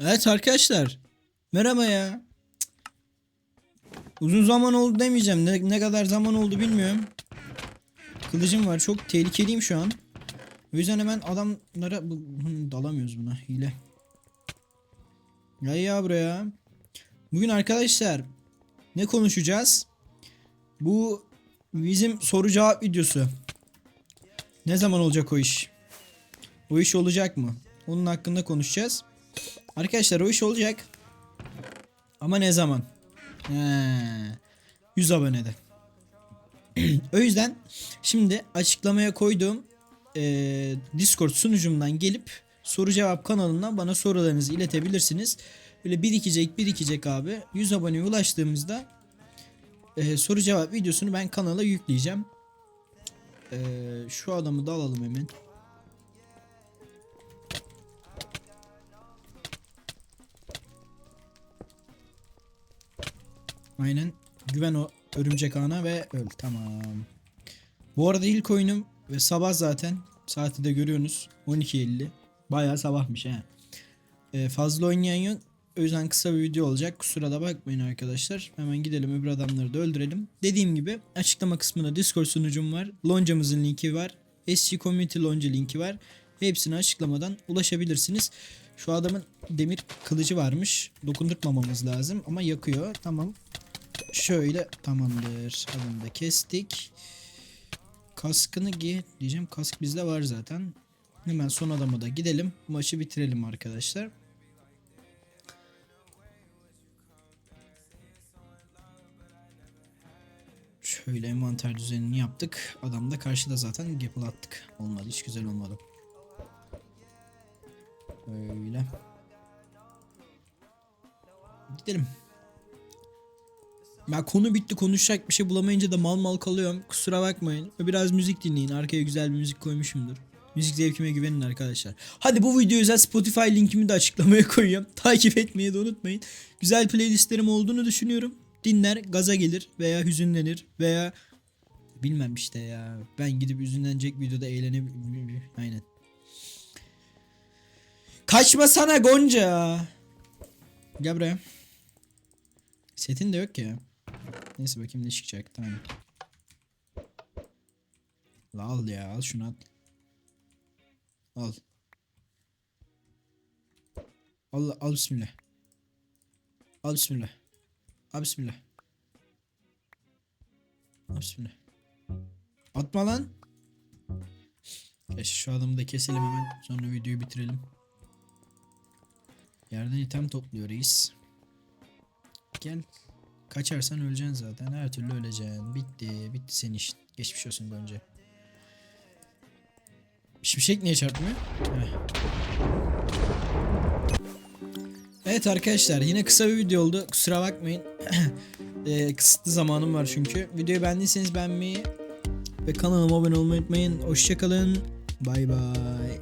Evet arkadaşlar. Merhaba ya. Uzun zaman oldu demeyeceğim. Ne, ne kadar zaman oldu bilmiyorum. Kılıcım var. Çok tehlikeliyim şu an. O yüzden hemen adamlara dalamıyoruz buna. Hile. Ya ya buraya. Bugün arkadaşlar ne konuşacağız? Bu bizim soru cevap videosu. Ne zaman olacak o iş? O iş olacak mı? Onun hakkında konuşacağız. Arkadaşlar o iş olacak. Ama ne zaman? He, 100 abonede. o yüzden şimdi açıklamaya koyduğum eee, Discord sunucumdan gelip soru cevap kanalından bana sorularınızı iletebilirsiniz. Böyle birikecek birikecek abi. 100 aboneye ulaştığımızda eee, soru cevap videosunu ben kanala yükleyeceğim. Eee, şu adamı da alalım hemen. Aynen. Güven o örümcek ağına ve öl. Tamam. Bu arada ilk oyunum ve sabah zaten. Saati de görüyorsunuz. 12.50. Bayağı sabahmış he. Ee, fazla oynayan yok. O yüzden kısa bir video olacak. Kusura da bakmayın arkadaşlar. Hemen gidelim öbür adamları da öldürelim. Dediğim gibi açıklama kısmında Discord sunucum var. Loncamızın linki var. SG Community Lonca linki var. Hepsine açıklamadan ulaşabilirsiniz. Şu adamın demir kılıcı varmış. Dokundurtmamamız lazım ama yakıyor. Tamam. Şöyle tamamdır. Adamı da kestik. Kaskını giy diyeceğim. Kask bizde var zaten. Hemen son adama da gidelim. Maçı bitirelim arkadaşlar. Şöyle envanter düzenini yaptık. Adam da karşıda zaten gapple attık. Olmadı hiç güzel olmadı. Böyle. Gidelim. Ya konu bitti konuşacak bir şey bulamayınca da mal mal kalıyorum. Kusura bakmayın. Biraz müzik dinleyin. Arkaya güzel bir müzik koymuşumdur. Müzik zevkime güvenin arkadaşlar. Hadi bu video özel Spotify linkimi de açıklamaya koyuyorum. Takip etmeyi de unutmayın. Güzel playlistlerim olduğunu düşünüyorum. Dinler, gaza gelir veya hüzünlenir veya bilmem işte ya. Ben gidip hüzünlenecek videoda eğlenebilirim. Aynen. Kaçma sana Gonca. Gel buraya. Setin de yok ya. Neyse bakayım ne çıkacak. Tamam. Al ya al şunu at. Al. Al al bismillah. Al bismillah. Al bismillah. Al bismillah. Atma lan. Geç şu adamı da keselim hemen. Sonra videoyu bitirelim. Yerden item topluyor reis. Gel. Kaçarsan öleceksin zaten. Her türlü öleceksin. Bitti. Bitti senin işin. Geçmiş olsun Gonca. Şimşek niye çarpmıyor? Evet arkadaşlar yine kısa bir video oldu. Kusura bakmayın. Ee, kısıtlı zamanım var çünkü. Videoyu beğendiyseniz beğenmeyi ve kanalıma abone olmayı unutmayın. Hoşçakalın. Bay bay.